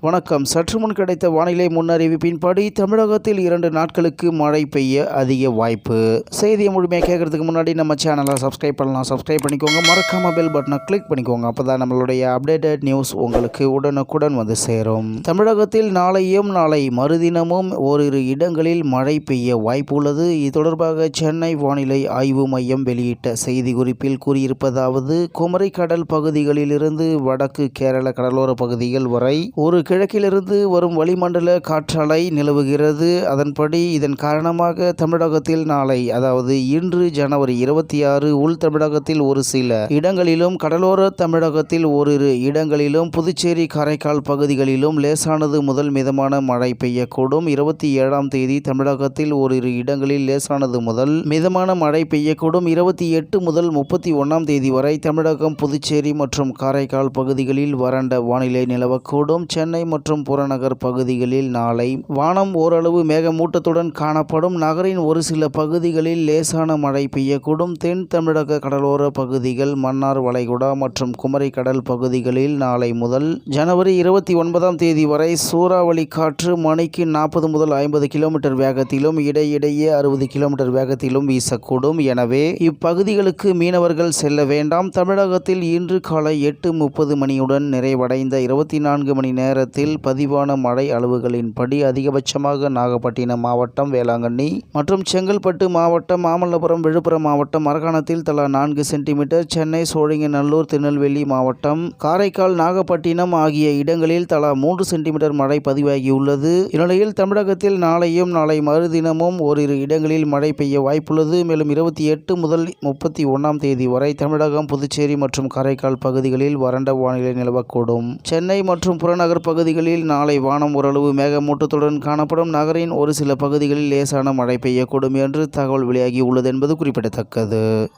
வணக்கம். சற்று முன் கிடைத்த வானிலை முன்னறிவிப்பின்படி தமிழகத்தில் இரண்டு நாட்களுக்கு மழை பெய்ய அதிக வாய்ப்பு. செய்தியை முழுமையாக கேட்கறதுக்கு முன்னாடி நம்ம சேனலை சப்ஸ்கிரைப் பண்ணலாம். சப்ஸ்கிரைப் பண்ணிக்கோங்க. மறக்காம பெல் பட்டனை கிளிக் பண்ணிக்கோங்க. அப்போதான் நம்மளுடைய அப்டேட்டட் நியூஸ் உங்களுக்கு உடனுக்குடன் வந்து சேரும். தமிழகத்தில் நாளையும் நாளை மறுதினமும் ஓரிரு இடங்களில் மழை பெய்ய வாய்ப்பு உள்ளது. இது தொடர்பாக சென்னை வானிலை ஆய்வு மையம் வெளியிட்ட செய்தி குறிப்பில் கூறியிருப்பதாவது குமரிக்கடல் பகுதிகளிலிருந்து வடக்கு கேரள கடலோர பகுதிகள் வரை ஒரு கிழக்கிலிருந்து வரும் வளிமண்டல காற்றலை நிலவுகிறது. அதன்படி இதன் காரணமாக தமிழகத்தில் நாளை அதாவது இன்று ஜனவரி இருபத்தி ஆறு உள் தமிழகத்தில் ஒரு சில இடங்களிலும் கடலோர தமிழகத்தில் ஓரிரு இடங்களிலும் புதுச்சேரி காரைக்கால் பகுதிகளிலும் லேசானது முதல் மிதமான மழை பெய்யக்கூடும். இருபத்தி ஏழாம் தேதி தமிழகத்தில் ஓரிரு இடங்களில் லேசானது முதல் மிதமான மழை பெய்யக்கூடும். இருபத்தி எட்டு முதல் முப்பத்தி ஒன்றாம் தேதி வரை தமிழகம் புதுச்சேரி மற்றும் காரைக்கால் பகுதிகளில் வறண்ட வானிலை நிலவக்கூடும். சென்னை மற்றும் புறநகர் பகுதிகளில் நாளை வானம் ஓரளவு மேகமூட்டத்துடன் காணப்படும். நகரின் ஒரு சில பகுதிகளில் லேசான மழை பெய்யக்கூடும். தென் தமிழக கடலோர பகுதிகள் மன்னார் வளைகுடா மற்றும் குமரி கடல் பகுதிகளில் நாளை முதல் ஜனவரி இருபத்தி ஒன்பதாம் தேதி வரை சூறாவளி காற்று மணிக்கு நாற்பது முதல் ஐம்பது கிலோமீட்டர் வேகத்திலும் இடையிடையே அறுபது கிலோமீட்டர் வேகத்திலும் வீசக்கூடும். எனவே இப்பகுதிகளுக்கு மீனவர்கள் செல்ல வேண்டாம். தமிழகத்தில் இன்று காலை எட்டு முப்பது மணியுடன் நிறைவடைந்த இருபத்தி நான்கு மணி நேர நேரத்தில் பதிவான மழை அளவுகளின்படி அதிகபட்சமாக நாகப்பட்டினம் மாவட்டம் வேளாங்கண்ணி மற்றும் செங்கல்பட்டு மாவட்டம் மாமல்லபுரம் விழுப்புரம் மாவட்டம் மரகாணத்தில் தலா நான்கு சென்டிமீட்டர் சென்னை சோழிங்கநல்லூர் திருநெல்வேலி மாவட்டம் காரைக்கால் நாகப்பட்டினம் ஆகிய இடங்களில் தலா மூன்று சென்டிமீட்டர் மழை பதிவாகியுள்ளது. இந்நிலையில் தமிழகத்தில் நாளையும் நாளை மறுதினமும் ஓரிரு இடங்களில் மழை பெய்ய வாய்ப்புள்ளது. மேலும் இருபத்தி எட்டு முதல் முப்பத்தி ஒன்றாம் தேதி வரை தமிழகம் புதுச்சேரி மற்றும் காரைக்கால் பகுதிகளில் வறண்ட வானிலை நிலவக்கூடும். சென்னை மற்றும் புறநகர் பகுதிகளில் நாளை வானம் ஓரளவு மேகமூட்டத்துடன் காணப்படும். நகரின் ஒரு சில பகுதிகளில் லேசான மழை பெய்யக்கூடும் என்று தகவல் வெளியாகி உள்ளது என்பது குறிப்பிடத்தக்கது.